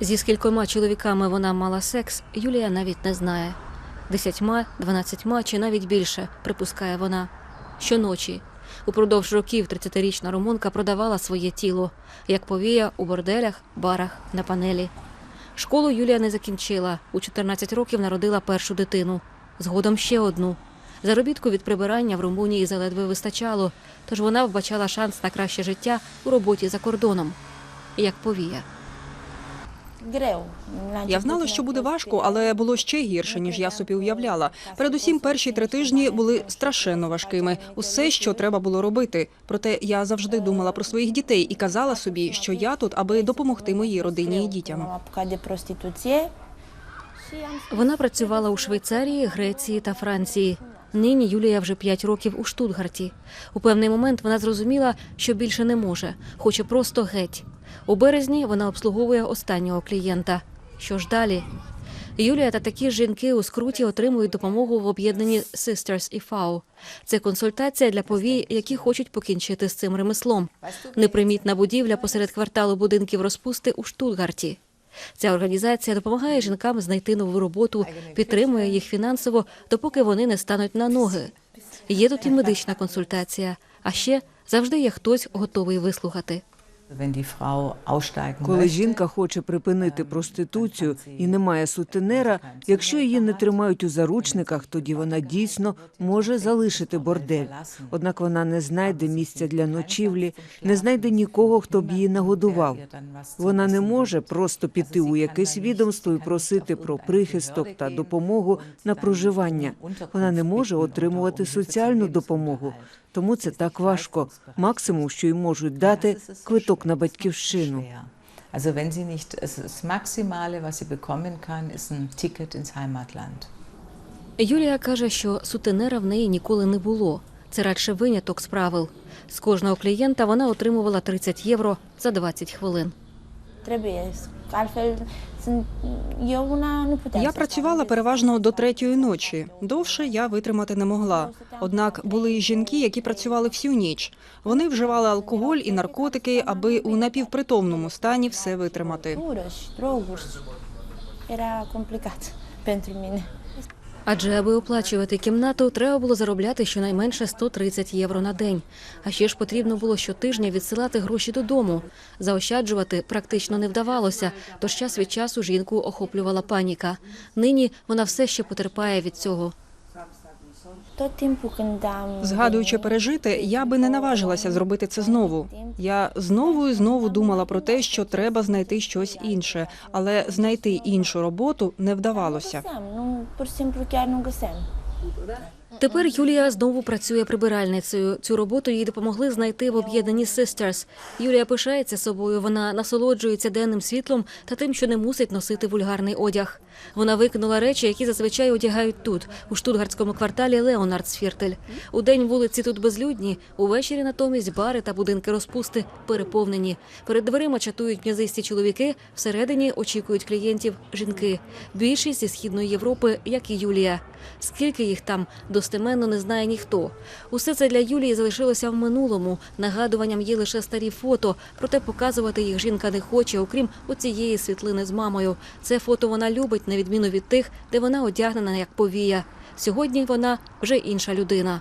Зі скількома чоловіками вона мала секс, Юлія навіть не знає. Десятьма, дванадцятьма чи навіть більше, припускає вона. Щоночі. Упродовж років 30-річна румунка продавала своє тіло, як повія у борделях, барах, на панелі. Школу Юлія не закінчила. У 14 років народила першу дитину. Згодом ще одну. Заробітку від прибирання в Румунії заледве вистачало, тож вона вбачала шанс на краще життя у роботі за кордоном. Як повія. Я знала, що буде важко, але було ще гірше, ніж я собі уявляла. Передусім, перші три тижні були страшенно важкими. Усе, що треба було робити. Проте я завжди думала про своїх дітей і казала собі, що я тут, аби допомогти моїй родині і дітям. Вона працювала у Швейцарії, Греції та Франції. Нині Юлія вже 5 років у Штутгарті. У певний момент вона зрозуміла, що більше не може, хоче просто геть. У березні вона обслуговує останнього клієнта. Що ж далі? Юлія та такі жінки у скруті отримують допомогу в об'єднанні Sisters і FAO. Це консультація для повій, які хочуть покінчити з цим ремеслом. Непримітна будівля посеред кварталу будинків розпусти у Штутгарті. Ця організація допомагає жінкам знайти нову роботу, підтримує їх фінансово, допоки вони не стануть на ноги. Є тут і медична консультація, а ще завжди є хтось готовий вислухати. Коли жінка хоче припинити проституцію і немає сутенера, якщо її не тримають у заручниках, тоді вона дійсно може залишити бордель. Однак вона не знайде місця для ночівлі, не знайде нікого, хто б її нагодував. Вона не може просто піти у якесь відомство і просити про прихисток та допомогу на проживання. Вона не може отримувати соціальну допомогу. Тому це так важко. Максимум, що й можуть дати, квиток на батьківщину. Also wenn sie nicht, das Maximale, was sie bekommen kann, ist ein Ticket ins Heimatland. Юлія каже, що сутенера в неї ніколи не було. Це радше виняток з правил. З кожного клієнта вона отримувала 30 євро за 20 хвилин. Я працювала переважно до третьої ночі. Довше я витримати не могла. Однак були й жінки, які працювали всю ніч. Вони вживали алкоголь і наркотики, аби у напівпритомному стані все витримати. Era complicat pentru mine. Адже аби оплачувати кімнату, треба було заробляти щонайменше 130 євро на день. А ще ж потрібно було щотижня відсилати гроші додому. Заощаджувати практично не вдавалося, тож час від часу жінку охоплювала паніка. Нині вона все ще потерпає від цього. Згадуючи пережити, я би не наважилася зробити це знову. Я знову і знову думала про те, що треба знайти щось інше, але знайти іншу роботу не вдавалося. Тепер Юлія знову працює прибиральницею. Цю роботу їй допомогли знайти в об'єднанні Sisters. Юлія пишається собою. Вона насолоджується денним світлом та тим, що не мусить носити вульгарний одяг. Вона викинула речі, які зазвичай одягають тут, у штутгартському кварталі Леонардсфіртель. У день вулиці тут безлюдні. Увечері натомість бари та будинки розпусти переповнені. Перед дверима чатують м'язисті чоловіки. Всередині очікують клієнтів жінки. Більшість зі східної Європи, як і Юлія. Скільки їх там достеменно не знає ніхто. Усе це для Юлії залишилося в минулому. Нагадуванням є лише старі фото, проте показувати їх жінка не хоче, окрім оцієї світлини з мамою. Це фото вона любить, на відміну від тих, де вона одягнена як повія. Сьогодні вона вже інша людина.